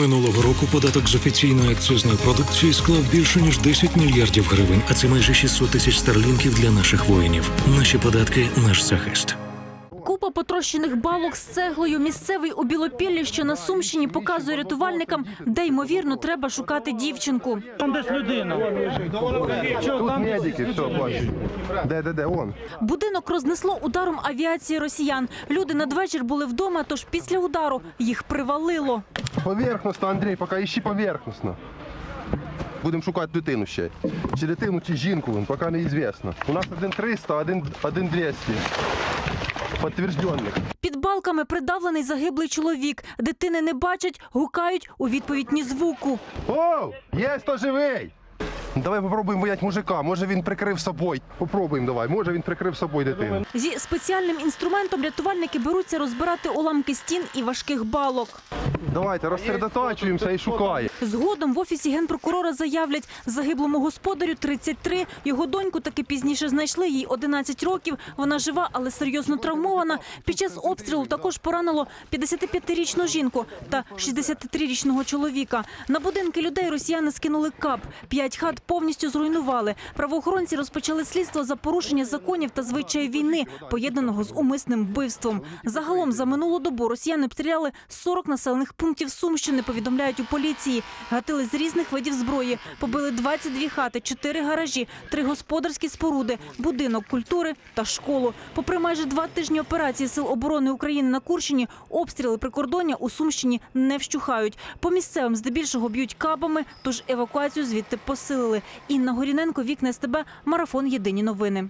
Минулого року податок з офіційної акцизної продукції склав більше ніж 10 мільярдів гривень, а це майже 600 тисяч старлінків для наших воїнів. Наші податки наш захист. Купа потрощених балок з цеглою. Місцевий у Білопіллі, що на Сумщині, показує рятувальникам, де ймовірно треба шукати дівчинку. Там десь людина. Тут медики, все, бачу. Де, де, де, он. Будинок рознесло ударом авіації росіян. Люди надвечір були вдома, тож після удару їх привалило. Поверхностно, Андрій, поки іщи поверхностно. Будемо шукати дитину ще. Чи дитину, чи жінку, поки неізвісно. У нас один 300, один, один 200. Підтверджених. Під балками придавлений загиблий чоловік. Дитини не бачать, гукають у відповідь ні звуку. О, є хто живий! Давай попробуємо вояти мужика. Може він прикрив собою. Попробуємо давай. Може він прикрив собою дитину. Зі спеціальним інструментом рятувальники беруться розбирати уламки стін і важких балок. Давайте розсередотачуємося і шукаємо. Згодом в офісі генпрокурора заявлять, загиблому господарю 33, його доньку таки пізніше знайшли, їй 11 років. Вона жива, але серйозно травмована. Під час обстрілу також поранило 55-річну жінку та 63-річного чоловіка. На будинки людей росіяни скинули кап. П'ять хат повністю зруйнували. Правоохоронці розпочали слідство за порушення законів та звичаїв війни, поєднаного з умисним вбивством. Загалом за минулу добу росіяни обстріляли 40 населених пунктів Сумщини, повідомляють у поліції. Гатили з різних видів зброї, побили 22 хати, 4 гаражі, 3 господарські споруди, будинок культури та школу. Попри майже два тижні операції Сил оборони України на Курщині, обстріли прикордоння у Сумщині не вщухають. По місцевим здебільшого б'ють кабами, тож евакуацію звідти посилили. Інна Горіненко, Вікна СТБ, Марафон Єдині новини.